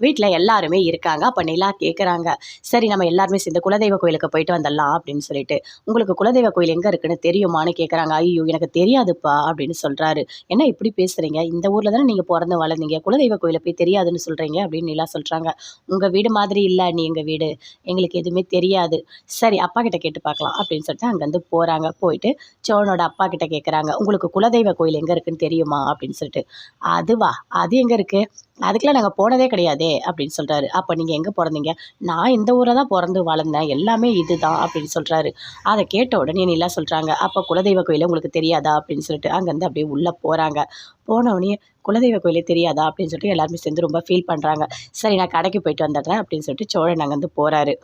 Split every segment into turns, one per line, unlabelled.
வீட்டில் எல்லாருமே இருக்காங்க. அப்போ நிலா கேட்குறாங்க சரி நம்ம எல்லாருமே சேர்ந்து குலதெய்வ கோயிலுக்கு போயிட்டு வந்துடலாம் அப்படின்னு சொல்லிட்டு. உங்களுக்கு குலதெய்வ கோயில் எங்கே இருக்குன்னு தெரியுமான்னு கேட்குறாங்க ஐயோ எனக்கு தெரியாதுப்பா அப்படின்னு சொல்கிறாரு என்ன இப்படி பேசுகிறீங்க இந்த ஊரில் தானே நீங்கள் பிறந்து வளர்ந்தீங்க. குலதெய்வ கோயிலை போய் தெரியாதுன்னு சொல்கிறீங்க அப்படின்னு நிலா சொல்கிறாங்க உங்கள் வீடு மாதிரி இல்லை நீ எங்கள் வீடு. எங்களுக்கு எதுவுமே தெரியாது. சரி அப்பா கிட்ட கேட்டு பார்க்கலாம் அப்படின்னு சொல்லிட்டு அங்கேருந்து போகிறாங்க போயிட்டு சோழனோட அப்பா கிட்ட கேட்குறாங்க உங்களுக்கு குலதெய்வ கோயில் எங்கே இருக்குன்னு தெரியுமா? அப்படின்னு சொல்லிட்டு. அதுவா? அது எங்கே இருக்குது அதுக்கெலாம் நாங்கள் போனதே கிடையாது. அப்படின்னு சொல்கிறாரு அப்போ நீங்கள் எங்கே பிறந்தீங்க? நான் இந்த ஊரை தான் பிறந்து வளர்ந்தேன். எல்லாமே இது தான் அப்படின்னு சொல்கிறாரு அதை கேட்ட உடனே நிலா சொல்கிறாங்க அப்போ குலதெய்வ கோயில் உங்களுக்கு தெரியாதா? அப்படின்னு சொல்லிட்டு அங்கேருந்து அப்படியே உள்ளே போகிறாங்க போனவுடனே குலதெய்வ கோயிலே தெரியாதா? அப்படின்னு சொல்லிட்டு எல்லாருமே சேர்ந்து ரொம்ப ஃபீல் பண்ணுறாங்க சரி நான் கடைக்கு போயிட்டு வந்துடுறேன் அப்படின்னு சொல்லிட்டு சோழன் அங்கேருந்து போகிறாரு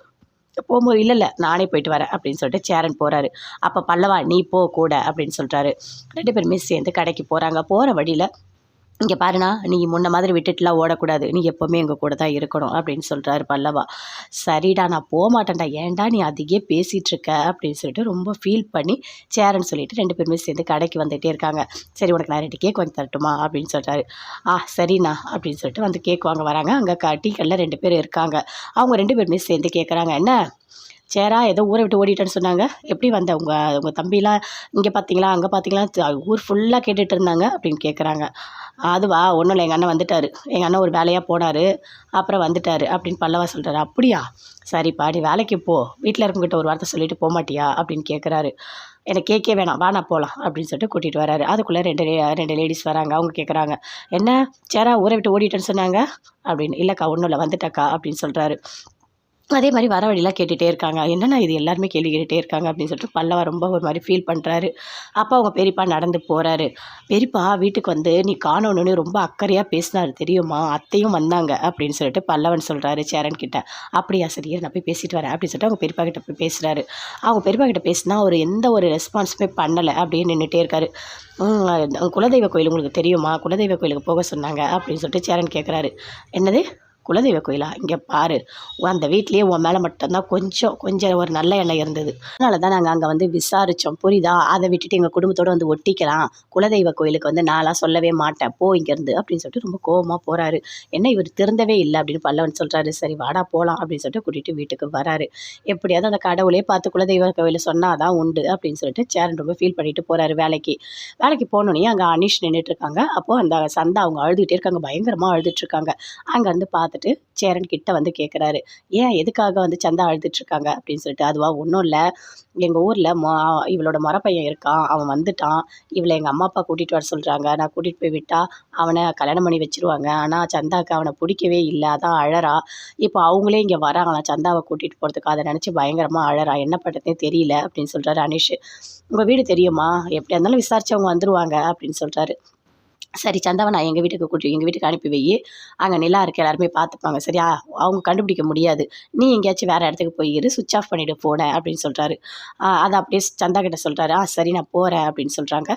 போகும்போது இல்லை இல்லை நானே போயிட்டு வரேன். அப்படின்னு சொல்லிட்டு சேரன் போகிறாரு அப்போ பல்லவா நீ போ கூட அப்படின்னு சொல்கிறாரு ரெண்டு பேருமே சேர்ந்து கடைக்கு போகிறாங்க போகிற வழியில் இங்கே பாருண்ணா நீ முன்ன மாதிரி விட்டுட்டுலாம் ஓடக்கூடாது. நீ எப்போவுமே எங்கள் கூட தான் இருக்கணும் அப்படின்னு சொல்கிறாரு பல்லவா. சரிடா நான் போக மாட்டேன்டா. ஏன்டா நீ அதிகே பேசிகிட்ருக்க அப்படின்னு சொல்லிட்டு ரொம்ப ஃபீல் பண்ணி சேரன்னு சொல்லிட்டு ரெண்டு பேருமே சேர்ந்து கடைக்கு வந்துகிட்டே இருக்காங்க. சரி உனக்கு நான் ரெண்டு கேக் வாங்கி தரட்டுமா? அப்படின்னு சொல்கிறாரு ஆ சரிண்ணா அப்படின்னு சொல்லிட்டு வந்து கேக் வாங்க வராங்க. அங்கே க டீக்கல்ல ரெண்டு பேர் இருக்காங்க. அவங்க ரெண்டு பேருமே சேர்ந்து கேட்குறாங்க என்ன? சேரா ஏதோ ஊரை விட்டு ஓடிட்டேன்னு சொன்னாங்க. எப்படி வந்த உங்கள் உங்கள் தம்பிலாம் இங்கே பார்த்தீங்களா அங்கே பார்த்தீங்களா ஊர் ஃபுல்லாக கேட்டுட்டு இருந்தாங்க அப்படின்னு கேட்குறாங்க அதுவா ஒன்றும் இல்லை எங்கள் அண்ணன் வந்துட்டார். எங்கள் அண்ணன் ஒரு வேலையாக போனார். அப்புறம் வந்துட்டார் அப்படின்னு பல்லவா சொல்கிறாரு அப்படியா? சரிப்பா நீ வேலைக்கு போ. வீட்டில் இருக்கவங்கிட்ட ஒரு வார்த்தை சொல்லிட்டு போக மாட்டியா? அப்படின்னு கேட்குறாரு எனக்கு கேட்கே வேணாம். வா நான் போகலாம் அப்படின்னு சொல்லிட்டு கூட்டிகிட்டு வராரு. அதுக்குள்ளே ரெண்டு ரெண்டு லேடிஸ் வராங்க. அவங்க கேட்குறாங்க என்ன? சேரா ஊரை விட்டு ஓடிட்டேன்னு சொன்னாங்க? அப்படின்னு. இல்லைக்கா ஒன்றும் இல்லை. வந்துட்டக்கா அப்படின்னு சொல்கிறாரு அதே மாதிரி வர வழியெல்லாம் கேட்டுகிட்டே இருக்காங்க. என்னென்னா இது எல்லாருமே கேள்வி கேட்டுகிட்டே இருக்காங்க அப்படின்னு சொல்லிட்டு பல்லவா ரொம்ப ஒரு மாதிரி ஃபீல் பண்ணுறாரு அப்போ அவங்க பெரியப்பா நடந்து போகிறாரு பெரியப்பா வீட்டுக்கு வந்து நீ காணணுன்னு ரொம்ப அக்கறையாக பேசினாரு தெரியுமா? அத்தையும் வந்தாங்க அப்படின்னு சொல்லிட்டு பல்லவன் சொல்கிறாரு சேரன் கிட்ட. அப்படியா சரியா நான் போய் பேசிட்டு வரேன் அப்படின்னு சொல்லிட்டு அவங்க பெரியப்பா கிட்ட போய் பேசுகிறாரு அவங்க பெரியப்பா கிட்ட பேசினா அவர் எந்த ஒரு ரெஸ்பான்ஸுமே பண்ணலை. அப்படின்னு நின்றுட்டே இருக்காரு. குலதெய்வ கோயில் உங்களுக்கு தெரியுமா? குலதெய்வ கோயிலுக்கு போக சொன்னாங்க அப்படின்னு சொல்லிட்டு சேரன் கேட்குறாரு என்னது? குலதெய்வ கோயிலா? இங்கே பாரு. அந்த வீட்லேயே உன் மேலே மட்டும்தான் கொஞ்சம் கொஞ்சம் ஒரு நல்ல எண்ணம் இருந்தது. அதனால தான் நாங்கள் அங்கே வந்து விசாரித்தோம் புரியுதா? அதை விட்டுட்டு எங்கள் குடும்பத்தோடு வந்து ஒட்டிக்கலாம். குலதெய்வ கோயிலுக்கு வந்து நான்லாம் சொல்லவே மாட்டேன். போ இங்கேருந்து அப்படின்னு சொல்லிட்டு ரொம்ப கோபமாக போகிறாரு என்ன இவர் திறந்தவே இல்லை அப்படின்னு பல்லவன் சொல்கிறாரு சரி வாடா போகலாம் அப்படின்னு சொல்லிட்டு கூட்டிகிட்டு வீட்டுக்கு வராரு. எப்படியாவது அந்த கடவுளே பார்த்து குலதெய்வ கோயிலை சொன்னால் தான் உண்டு அப்படின்னு சொல்லிட்டு சேரன் ரொம்ப ஃபீல் பண்ணிட்டு போகிறாரு வேலைக்கு. வேலைக்கு போனோடனே அங்கே அனிஷ் நின்றுட்டு இருக்காங்க. அப்போது அந்த சந்தா அவங்க அழுதுகிட்டே இருக்காங்க. பயங்கரமாக அழுதுட்டு இருக்காங்க. அங்கேருந்து பார்த்துட்டு சேரன் கிட்ட வந்து கேட்குறாரு ஏன் எதுக்காக வந்து சந்தா அழுதுட்டு இருக்காங்க? அப்படின்னு சொல்லிட்டு அதுவா ஒன்றும் இல்லை. எங்கள் ஊரில் மொ இவளோட மரப்பையன் இருக்கான். அவன் வந்துட்டான். இவளை எங்கள் அம்மா அப்பா கூட்டிகிட்டு வர சொல்கிறாங்க நான் கூட்டிகிட்டு போய் விட்டால் அவனை கல்யாணம் பண்ணி வச்சுருவாங்க. ஆனால் சந்தாவுக்கு அவனை பிடிக்கவே இல்லை. அதான் அழறா. இப்போ அவங்களே இங்கே வராங்களாம் சந்தாவை கூட்டிகிட்டு போகிறதுக்கு அதை நினச்சி பயங்கரமாக அழறா. என்ன பண்ணுறதுனே தெரியல. அப்படின்னு சொல்கிறாரு அனீஷ். உங்கள் வீடு தெரியுமா? எப்படியா இருந்தாலும் விசாரிச்சவங்க வந்துருவாங்க. அப்படின்னு சொல்கிறாரு சரி சந்தாவை நான் எங்கள் வீட்டுக்கு கூட்டி எங்கள் வீட்டுக்கு அனுப்பி வை. அங்கே நிலா இருக்க எல்லாருமே பார்த்துப்பாங்க. சரியா? அவங்க கண்டுபிடிக்க முடியாது. நீ எங்கேயாச்சும் வேறு இடத்துக்கு போயிரு சுவிச் ஆஃப் பண்ணிவிட்டு போனேன் அப்படின்னு சொல்கிறாரு அதை அப்படியே சந்தா கிட்ட சொல்கிறாரு ஆ சரி நான் போகிறேன் அப்படின்னு சொல்கிறாங்க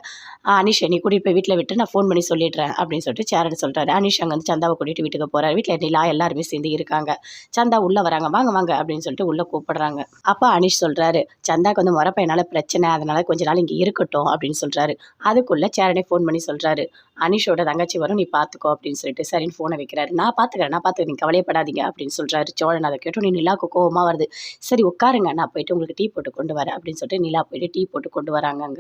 அனிஷ் நீ கூட்டிகிட்டு போய் வீட்டில் விட்டு நான் ஃபோன் பண்ணி சொல்லிடுறேன் அப்படின்னு சொல்லிட்டு சேரன் சொல்கிறாரு அனிஷ் அங்கே வந்து சந்தாவை கூட்டிகிட்டு வீட்டுக்கு போகிறாரு வீட்டில் நிலா எல்லாருமே சேர்ந்து இருக்காங்க. சந்தா உள்ளே வராங்க. வாங்க வாங்க அப்படின்னு சொல்லிட்டு உள்ளே கூப்பிடுறாங்க. அப்போ அனிஷ் சொல்கிறாரு சந்தாக்கு வந்து முறப்பையனால பிரச்சனை அதனால் கொஞ்ச நாள் இங்கே இருக்கட்டும் அப்படின்னு சொல்கிறாரு அதுக்குள்ளே சேரனே ஃபோன் பண்ணி சொல்கிறாரு அனிஷோட தங்கச்சி வரும் நீ பார்த்துக்கோ அப்படின்னு சொல்லிட்டு சரின்னு ஃபோனை வைக்கிறாரு. நான் பார்த்துக்கிறேன் நான் பார்த்துக்கிறேன் நீ கவலையப்படாதீங்க அப்படின்னு சொல்கிறாரு சோழன். அதை கேட்டோம் நீ நிலாவுக்கு கோவமாக வருது? சரி உட்காருங்க நான் போயிட்டு உங்களுக்கு டீ போட்டு கொண்டு வரேன் அப்படின்னு சொல்லிட்டு நிலா போயிட்டு டீ போட்டு கொண்டு வராங்க அங்கே.